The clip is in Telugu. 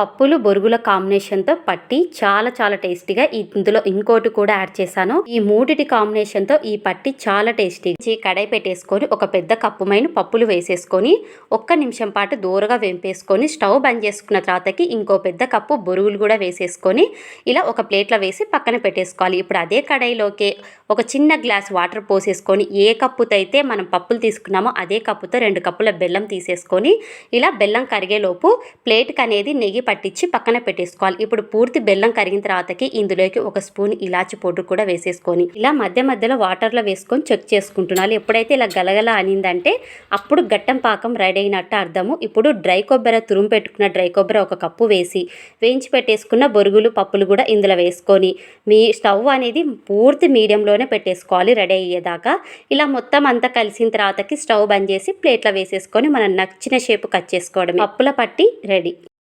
పప్పులు బొరుగుల కాంబినేషన్తో పట్టి చాలా చాలా టేస్టీగా ఇందులో ఇంకోటి కూడా యాడ్ చేశాను. ఈ మూడిటి కాంబినేషన్తో ఈ పట్టి చాలా టేస్టీ. కడాయి పెట్టేసుకొని ఒక పెద్ద కప్పు మైన పప్పులు వేసేసుకొని ఒక్క నిమిషం పాటు దూరగా వెంపేసుకొని స్టవ్ బంద్ చేసుకున్న తర్వాతకి ఇంకో పెద్ద కప్పు బొరుగులు కూడా వేసేసుకొని ఇలా ఒక ప్లేట్లో వేసి పక్కన పెట్టేసుకోవాలి. ఇప్పుడు అదే కడాయిలోకి ఒక చిన్న గ్లాస్ వాటర్ పోసేసుకొని ఏ కప్పుతో అయితే మనం పప్పులు తీసుకున్నామో అదే కప్పుతో రెండు కప్పుల బెల్లం తీసేసుకొని ఇలా బెల్లం కరిగేలోపు ప్లేట్కి అనేది నెయ్యి పట్టించి పక్కన పెట్టేసుకోవాలి. ఇప్పుడు పూర్తి బెల్లం కరిగిన తర్వాతకి ఇందులోకి ఒక స్పూన్ ఇలాచి పౌడర్ కూడా వేసేసుకొని ఇలా మధ్య మధ్యలో వాటర్లో వేసుకొని చెక్ చేసుకుంటున్నాను. ఎప్పుడైతే ఇలా గలగల అనిందంటే అప్పుడు గట్టం పాకం రెడీ అయినట్టు అర్థము. ఇప్పుడు డ్రై కొబ్బరి తురుము పెట్టుకున్న డ్రై కొబ్బరి ఒక కప్పు వేసి వేయించి పెట్టేసుకున్న బొరుగులు పప్పులు కూడా ఇందులో వేసుకొని మీ స్టవ్ అనేది పూర్తి మీడియంలో మీడియంలోనే పెట్టేసుకోవాలి రెడీ అయ్యేదాకా. ఇలా మొత్తం అంతా కలిసిన తర్వాతకి స్టవ్ బంద్ చేసి ప్లేట్లో వేసేసుకొని మనం నచ్చిన షేప్ కట్ చేసుకోవడం పప్పుల పట్టి రెడీ.